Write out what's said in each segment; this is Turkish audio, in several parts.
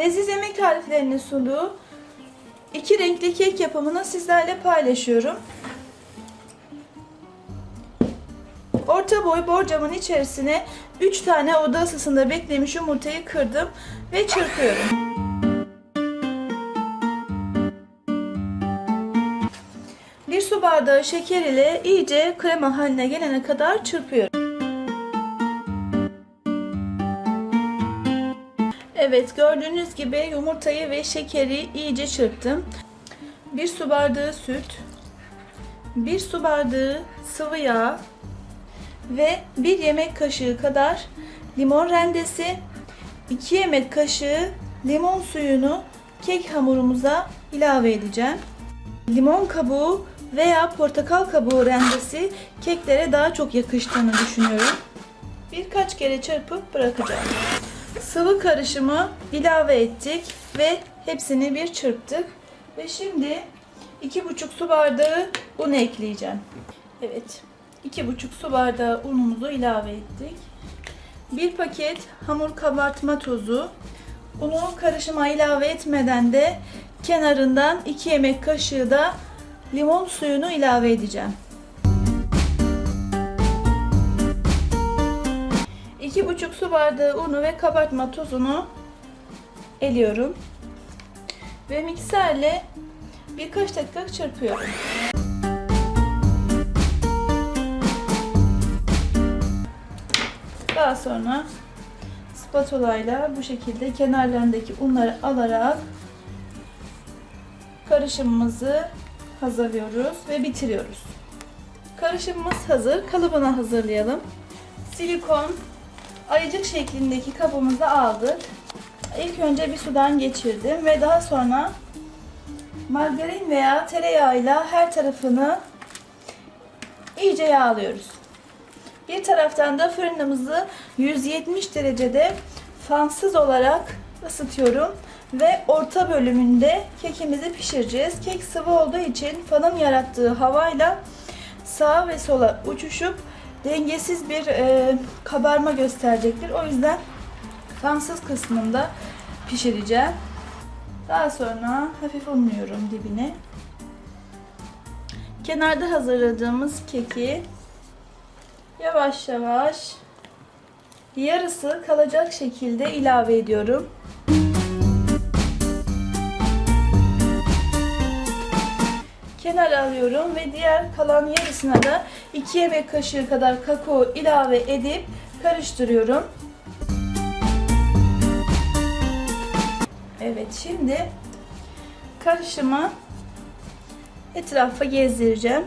Leziz yemek tariflerini sunduğu iki renkli kek yapımını sizlerle paylaşıyorum. Orta boy borcamın içerisine 3 tane oda ısısında beklemiş yumurtayı kırdım ve çırpıyorum. Bir su bardağı şeker ile iyice krema haline gelene kadar çırpıyorum. Evet gördüğünüz gibi yumurtayı ve şekeri iyice çırptım. Bir su bardağı süt, bir su bardağı sıvı yağ ve bir yemek kaşığı kadar limon rendesi, 2 yemek kaşığı limon suyunu kek hamurumuza ilave edeceğim. Limon kabuğu veya portakal kabuğu rendesi keklere daha çok yakıştığını düşünüyorum. Birkaç kere çırpıp bırakacağım. Sıvı karışımı ilave ettik ve hepsini bir çırptık. Ve şimdi 2,5 su bardağı un ekleyeceğim. Evet. 2,5 su bardağı unumuzu ilave ettik. Bir paket hamur kabartma tozu. Unu karışıma ilave etmeden de kenarından 2 yemek kaşığı da limon suyunu ilave edeceğim. 2,5 su bardağı unu ve kabartma tozunu eliyorum. Ve mikserle birkaç dakika çırpıyorum. Daha sonra spatula ile bu şekilde kenarlarındaki unları alarak karışımımızı hazırlıyoruz ve bitiriyoruz. Karışımımız hazır. Kalıbını hazırlayalım. Silikon ayıcık şeklindeki kabımızı aldık. İlk önce bir sudan geçirdim ve daha sonra margarin veya tereyağıyla her tarafını iyice yağlıyoruz. Bir taraftan da fırınımızı 170 derecede fansız olarak ısıtıyorum ve orta bölümünde kekimizi pişireceğiz. Kek sıvı olduğu için fanın yarattığı havayla sağa ve sola uçuşup dengesiz bir e, kabarma gösterecektir. O yüzden fansız kısmında pişireceğim. Daha sonra hafif unluyorum dibine. Kenarda hazırladığımız keki yavaş yavaş yarısı kalacak şekilde ilave ediyorum. Kenar alıyorum ve diğer kalan yarısına da 2 yemek kaşığı kadar kakao ilave edip karıştırıyorum. Evet şimdi karışımı etrafa gezdireceğim.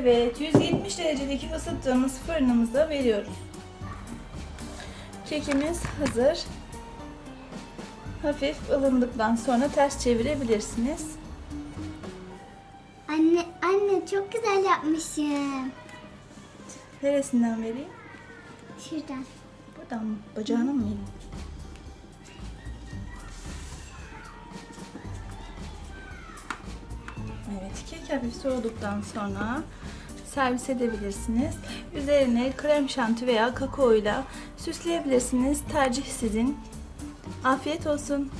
Evet, 170 derecedeki ısıttığımız fırınımıza veriyoruz. Kekimiz hazır. Hafif ılındıktan sonra ters çevirebilirsiniz. Anne, anne çok güzel yapmışım. Neresinden vereyim? Şuradan. Buradan mı? Bacağına mı vereyim? Evet, kek hafif soğuduktan sonra servis edebilirsiniz. Üzerine krem şanti veya kakao ile süsleyebilirsiniz. Tercih sizin. Afiyet olsun.